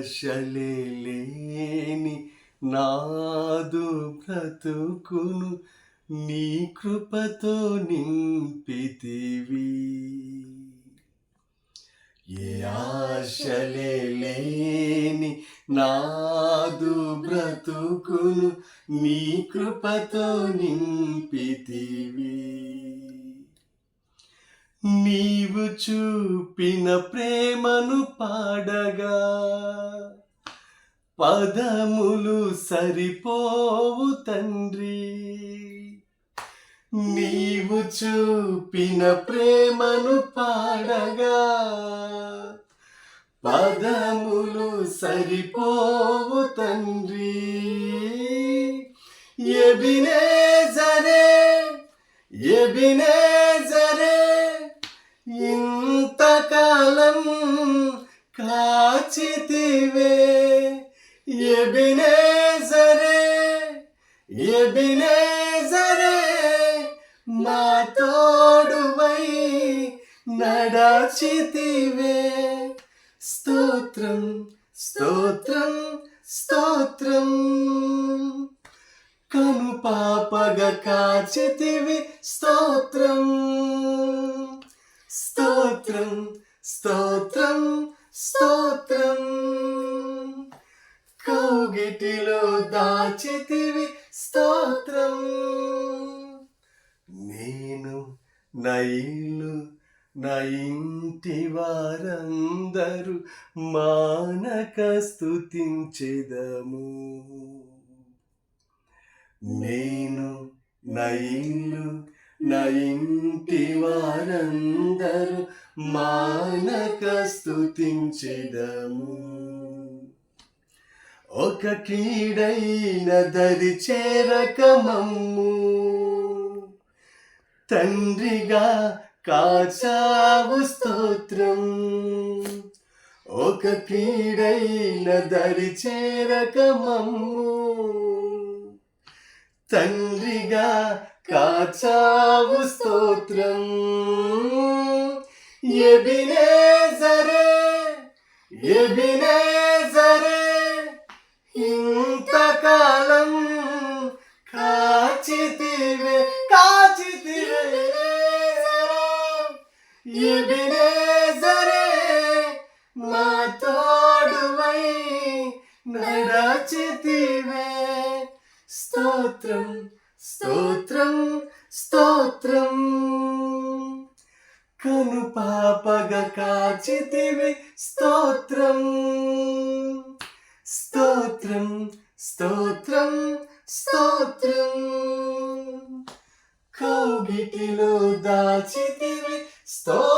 ఆశలే లేని నాదు బ్రతుకును నీ కృపతో నింపితివి. ఏ ఆశలే లేని నాదు బ్రతుకును నీ కృపతో నింపితివి. నీవు చూపిన ప్రేమను పాడగా పదములు సరిపోవు తండ్రి. నీవు చూపిన ప్రేమను పాడగా పదములు సరిపోవు తండ్రి. ఎబినే జరే ఎబినే కాచితివే ఎబినేజరే ఎబినేజరే మా తోడువై నడచితివే. స్తోత్రం స్తోత్రం స్తోత్రం. కను పాపగ కాచితివి స్తోత్రం. స్తోత్రం స్తోత్రం స్తోత్రం. కౌగిటిలో దాచితివి స్తోత్రం. నేను నా ఇల్లు నా ఇంటి వారందరూ మానక స్థుతించెదము నేను నా ఇల్లు నా ఇంటి వారందరూ మానక స్థుతించెదము ఒక కీడైన దరి చేరక మమ్ము తండ్రిగా కాచావు స్తోత్రం. ఒక కీడైన దరి చేరక మమ్ము తండ్రిగా కాచావు స్తోత్రం. ఎబినే జరే ఎబినే జరే ఇంతకాలం కాచితివే కాచితివే. ఎబినేజరే మా తోడువై నడచితివే. స్తోత్రం స్తోత్రం స్తోత్రం. కను పాపగ కాచితివి స్తోత్రం. స్తోత్రం స్తోత్రం స్తోత్రం. కౌగిటిలో దాచితివి స్తో